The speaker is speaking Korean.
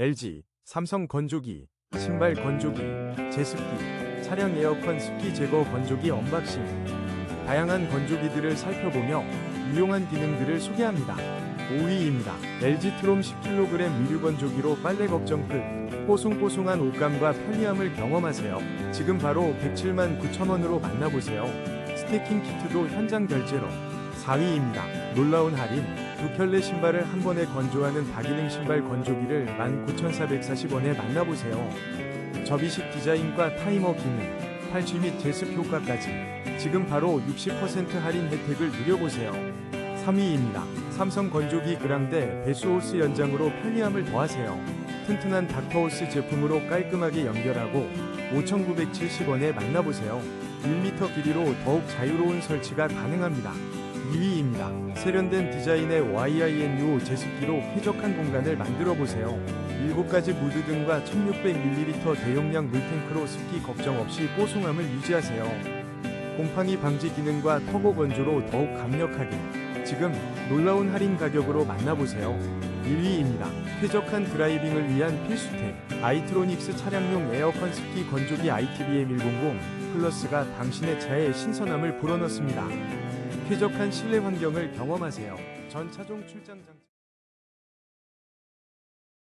LG, 삼성 건조기, 신발 건조기, 제습기, 차량 에어컨 습기 제거 건조기 언박싱. 다양한 건조기들을 살펴보며 유용한 기능들을 소개합니다. 5위입니다. LG 트롬 10kg 미류 건조기로 빨래 걱정 끝. 뽀송뽀송한 옷감과 편리함을 경험하세요. 지금 바로 107만 9천원으로 만나보세요. 스테이킹 키트도 현장 결제로. 4위입니다. 놀라운 할인. 두 켤레 신발을 한 번에 건조하는 다기능 신발 건조기를 19,440원에 만나보세요. 접이식 디자인과 타이머 기능, 탈취 및 제습 효과까지. 지금 바로 60% 할인 혜택을 누려보세요. 3위입니다. 삼성 건조기 그랑데 배수호스 연장으로 편리함을 더하세요. 튼튼한 닥터호스 제품으로 깔끔하게 연결하고 5,970원에 만나보세요. 1m 길이로 더욱 자유로운 설치가 가능합니다. 2위입니다. 세련된 디자인의 YINU 제습기로 쾌적한 공간을 만들어 보세요. 7가지 무드 등과 1600ml 대용량 물탱크로 습기 걱정 없이 뽀송함을 유지하세요. 곰팡이 방지 기능과 터보 건조로 더욱 강력하게 지금 놀라운 할인 가격으로 만나보세요. 1위입니다. 쾌적한 드라이빙을 위한 필수템 아이트로닉스 차량용 에어컨 습기 건조기 ITBM100 플러스가 당신의 차에 신선함을 불어넣습니다. 쾌적한 실내 환경을 경험하세요. 전 차종 출장 장치